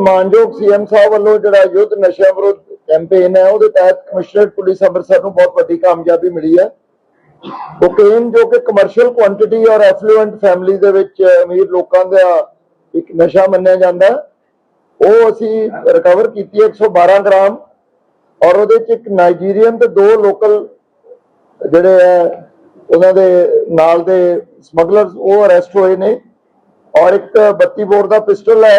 ਸਾਡੇ ਮਾਨਯੋਗ ਸੀਐਮ ਸਾਹਿਬ ਵੱਲੋਂ ਜਿਹੜਾ ਯੁੱਧ ਨਸ਼ਿਆਂ ਵਿਰੁੱਧ ਕੈਂਪੇਨ ਹੈ, ਉਹਦੇ ਤਹਿਤ ਕਮਿਸ਼ਨਰੇਟ ਪੁਲਿਸ ਅੰਮ੍ਰਿਤਸਰ ਨੂੰ ਬਹੁਤ ਵੱਡੀ ਕਾਮਯਾਬੀ ਮਿਲੀ ਹੈ। ਕੋਕੇਨ ਜੋ ਕਿ ਕਮਰਸ਼ੀਅਲ ਕੁਆਂਟੀਟੀ ਔਰ ਐਫਲੂਐਂਟ ਫੈਮਿਲੀ ਦੇ ਵਿੱਚ ਅਮੀਰ ਲੋਕਾਂ ਦਾ ਇੱਕ ਨਸ਼ਾ ਮੰਨਿਆ ਜਾਂਦਾ ਉਹ ਅਸੀਂ ਰਿਕਵਰ ਕੀਤੀ 112 ਗ੍ਰਾਮ ਔਰ ਉਹਦੇ ਚ ਇੱਕ ਨਾਈਜੀਰੀਅਨ ਤੇ ਦੋ ਲੋਕਲ ਜਿਹੜੇ ਹੈ, ਉਹਨਾਂ ਦੇ ਨਾਲ ਦੇ ਸਮਗਲਰਸ ਉਹ ਅਰੈਸਟ ਹੋਏ ਨੇ ਔਰ ਇੱਕ 32 ਬੋਰ ਦਾ ਪਿਸਟਲ ਹੈ।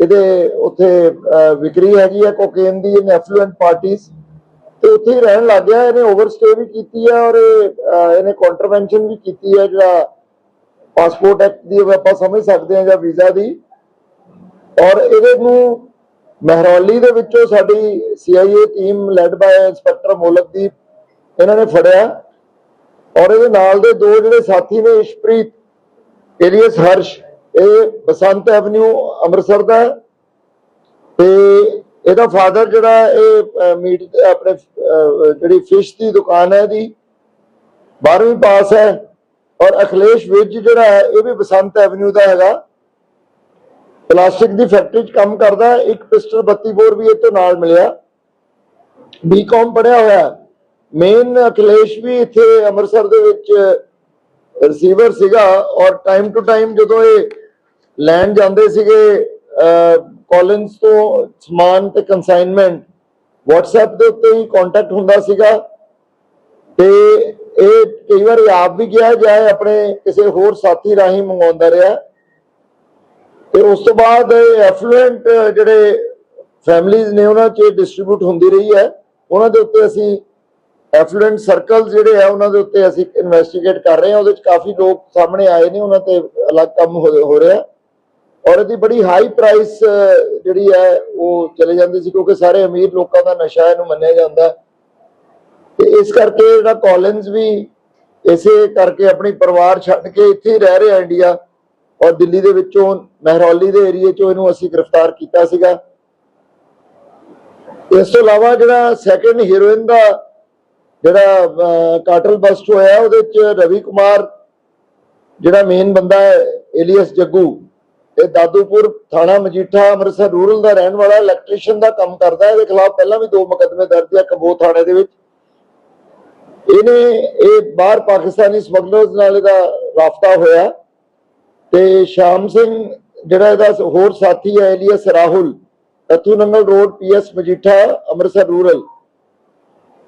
ਇਹਦੇ ਉੱਥੇ ਵਿਕਰੀ ਹੈਗੀ ਹੈ ਕੋਕੇਨ ਦੀ ਇਨ ਐਫਲੂਐਂਟ ਪਾਰਟੀਆਂ ਤੇ ਉੱਥੇ ਹੀ ਰਹਿਣ ਲੱਗ ਗਿਆ ਇਹਨੇ ਓਵਰਸਟੇ ਵੀ ਕੀਤੀ ਹੈ ਔਰ ਇਹ, ਇਹਨੇ ਕੰਟਰਵੈਂਸ਼ਨ ਵੀ ਕੀਤੀ ਹੈ ਜਿਹੜਾ ਪਾਸਪੋਰਟ ਐਕਟ ਦੀ ਆਪਾਂ ਸਮਝ ਸਕਦੇ ਹਾਂ ਜਾਂ ਵੀਜ਼ਾ ਦੀ। ਔਰ ਇਹਦੇ ਨੂੰ ਮਹਿਰੌਲੀ ਦੇ ਵਿੱਚੋਂ ਸਾਡੀ CIA team led by inspector Molakdeep ਇਹਨਾਂ ਨੇ ਫੜਿਆ। ਔਰ ਇਹਦੇ ਨਾਲ ਦੇ ਦੋ ਜਿਹੜੇ ਸਾਥੀ ਨੇ ਇਸ਼ਪ੍ਰੀਤ ਏਲੀਅਸ ਹਰਸ਼ ਇਹ ਬਸੰਤ ਐਵਨਿਊ ਅੰਮ੍ਰਿਤਸਰ ਦਾ ਤੇ ਇਹਦਾ ਫਾਦਰ ਜਿਹੜਾ ਇਹ ਮੀਟ, ਆਪਣੇ ਜਿਹੜੀ ਫਿਸ਼ ਦੀ ਦੁਕਾਨ ਹੈ ਦੀ 12ਵੀਂ ਪਾਸ ਹੈ। ਔਰ ਅਖਿਲੇਸ਼ ਵਿਜ ਜਿਹੜਾ ਹੈ, ਇਹ ਵੀ ਬਸੰਤ ਐਵਨਿਊ ਦਾ ਹੈਗਾ। ਪਲਾਸਟਿਕ ਦੀ ਫੈਕਟਰੀ 'ਚ ਕੰਮ ਕਰਦਾ ਇੱਕ ਪਿਸਟਲ 32 ਬੋਰ ਵੀ ਇਹ ਤੋਂ ਨਾਲ ਮਿਲਿਆ। ਬੀਕਾਮ ਪੜਿਆ ਹੋਇਆ ਮੇਨ ਅਖਲੇਸ਼ ਵੀ ਇੱਥੇ ਅੰਮ੍ਰਿਤਸਰ ਦੇ ਵਿੱਚ ਰਿਸੀਵਰ ਸੀਗਾ ਔਰ ਟਾਈਮ ਟੂ ਟਾਈਮ ਜਦੋਂ ਇਹ ਲੈਣ ਜਾਂਦੇ ਸੀਗੇ ਕਾਲਿੰਸ ਤੋਂ ਸਮਾਨ ਤੇ ਕੰਸਾਈਨਮੈਂਟ WhatsApp ਦੇ ਉੱਤੇ ਹੀ ਕੰਟੈਕਟ ਹੁੰਦਾ ਸੀਗਾ। ਤੇ ਇਹ ਕਈ ਵਾਰ ਆਪ ਵੀ ਗਿਆ ਜਾਏ ਆਪਣੇ ਕਿਸੇ ਹੋਰ ਸਾਥੀ ਰਾਹੀਂ ਮੰਗਵਾਉਂਦਾ ਰਿਹਾ। ਤੇ ਉਸ ਤੋਂ ਬਾਅਦ ਐਫਲੂਐਂਟ ਜਿਹੜੇ ਫੈਮਲੀਆਂ ਨੇ, ਉਹਨਾਂ 'ਚ ਡਿਸਟ੍ਰੀਬਿਊਟ ਹੁੰਦੀ ਰਹੀ ਹੈ। ਉਹਨਾਂ ਦੇ ਉੱਤੇ ਅਸੀਂ ਐਫਲੂਐਂਟ ਸਰਕਲ ਜਿਹੜੇ ਆ ਉਹਨਾਂ ਦੇ ਉੱਤੇ ਅਸੀਂ ਇਨਵੈਸਟੀਗੇਟ ਕਰ ਰਹੇ ਹਾਂ, ਉਹਦੇ 'ਚ ਕਾਫੀ ਲੋਕ ਸਾਹਮਣੇ ਆਏ ਨੇ, ਉਹਨਾਂ ਤੇ ਅਲੱਗ ਕੰਮ ਹੋ ਰਿਹਾ ਔਰ ਇਹਦੀ ਬੜੀ ਹਾਈ ਪ੍ਰਾਈਸ ਜਿਹੜੀ ਹੈ, ਉਹ ਚਲੇ ਜਾਂਦੀ ਸੀ, ਕਿਉਂਕਿ ਸਾਰੇ ਅਮੀਰ ਲੋਕਾਂ ਦਾ ਨਸ਼ਾ ਇਹਨੂੰ ਮੰਨਿਆ ਜਾਂਦਾ। ਤੇ ਇਸ ਕਰਕੇ ਜਿਹੜਾ ਕਾਲਿੰਸ ਵੀ ਇਸੇ ਕਰਕੇ ਆਪਣੀ ਪਰਿਵਾਰ ਛੱਡ ਕੇ ਇੱਥੇ ਹੀ ਰਹਿ ਰਿਹਾ ਇੰਡੀਆ ਔਰ ਦਿੱਲੀ ਦੇ ਵਿੱਚੋਂ, ਮਹਿਰੌਲੀ ਦੇ ਏਰੀਏ ਚੋਂ ਇਹਨੂੰ ਅਸੀਂ ਗ੍ਰਿਫਤਾਰ ਕੀਤਾ ਸੀਗਾ। ਇਸ ਤੋਂ ਇਲਾਵਾ ਜਿਹੜਾ ਸੈਕੰਡ ਹੀਰੋਇਨ ਦਾ ਜਿਹੜਾ ਕਾਟਲ ਬਸਟ ਹੋਇਆ, ਉਹਦੇ ਚ ਰਵੀ ਕੁਮਾਰ ਜਿਹੜਾ ਮੇਨ ਬੰਦਾ ਹੈ, ਏਲੀਅਸ ਜੱਗੂ, ਇਹ ਦਾਦੂਪੁਰ ਥਾਣਾ ਮਜੀਠਾ, ਅੰਮ੍ਰਿਤਸਰ ਰੂਰਲ ਦਾ ਰਹਿਣ ਵਾਲਾ ਇਲੈਕਟ੍ਰੀਸ਼ੀਅਨ ਦਾ ਕੰਮ ਕਰਦਾ ਹੈ, ਇਹਦੇ ਖਿਲਾਫ ਪਹਿਲਾਂ ਵੀ ਦੋ ਮੁਕੱਦਮੇ ਦਰਜ ਹੈ ਕਬੋ ਥਾਣੇ ਦੇ ਵਿੱਚ। ਇਹਨੇ, ਇਹ ਬਾਹਰ ਪਾਕਿਸਤਾਨੀ ਸਮਗਲਰਸ ਨਾਲ ਇਹਦਾ ਰਾਫਤਾ ਹੋਇਆ। ਤੇ ਸ਼ਾਮ ਸਿੰਘ ਜਿਹੜਾ ਇਹਦਾ ਹੋਰ ਸਾਥੀ ਹੈ, alias Rahul Tathu Nangal road PS Majitha, Amritsar rural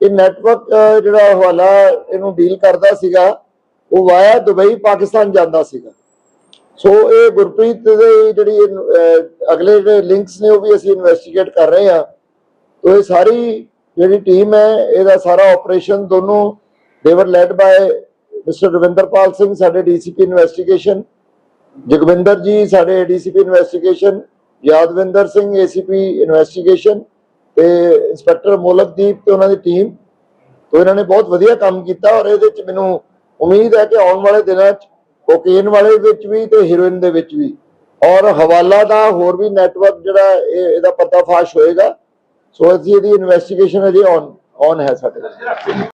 ਇਹ ਨੈਟਵਰਕ ਜਿਹੜਾ ਹਵਾਲਾ ਇਹਨੂੰ ਡੀਲ ਕਰਦਾ ਸੀਗਾ, ਉਹ ਵਾਇਆ ਦੁਬਈ, ਪਾਕਿਸਤਾਨ ਜਾਂਦਾ ਸੀਗਾ। ਸੋ ਇਹ ਗੁਰਪ੍ਰੀਤ ਦੇ ਜਿਹੜੀ ਅਗਲੇ ਜਿਹੜੇ ਲਿੰਕਸ ਨੇ, ਉਹ ਵੀ ਅਸੀਂ ਇਨਵੈਸਟੀਗੇਟ ਕਰ ਰਹੇ ਹਾਂ। ਤੋ ਇਹ ਸਾਰੀ ਜਿਹੜੀ ਟੀਮ ਹੈ, ਇਹਦਾ ਸਾਰਾ ਆਪਰੇਸ਼ਨ ਦੋਨੋਂ ਦੇਵਰ led by mister Ravinderpal Singh, ਸਾਡੇ ਡੀਸੀਪੀ ਇਨਵੈਸਟੀਗੇਸ਼ਨ ਜਗਵਿੰਦਰ ਜੀ, ਸਾਡੇ DCP investigation Yadvinder Singh ACP investigation ਤੇ ਇੰਸਪੈਕਟਰ ਮੋਲਕਦੀਪ ਤੇ ਉਹਨਾਂ ਦੀ ਟੀਮ, ਤੋਂ ਇਹਨਾਂ ਨੇ ਬਹੁਤ ਵਧੀਆ ਕੰਮ ਕੀਤਾ ਔਰ ਇਹਦੇ ਵਿੱਚ ਮੈਨੂੰ ਉਮੀਦ ਹੈ ਕਿ ਆਉਣ ਵਾਲੇ ਦਿਨਾਂ 'ਚ ਕੋਕੇਨ ਵਾਲੇ ਵਿੱਚ ਵੀ ਤੇ ਹੀਰੋਇਨ ਦੇ ਵਿੱਚ ਵੀ। ਔਰ ਹਵਾਲਾ ਦਾ ਹੋਰ ਵੀ ਨੈਟਵਰਕ ਜਿਹੜਾ ਇਹ- ਇਹਦਾ ਪਰਦਾਫਾਸ਼ ਹੋਏਗਾ। ਸੋ ਅਸੀਂ ਇਹਦੀ ਇਨਵੈਸਟੀਗੇਸ਼ਨ ਅਜੇ ਔਨ ਔਨ ਹੈ ਸਾਡੇ।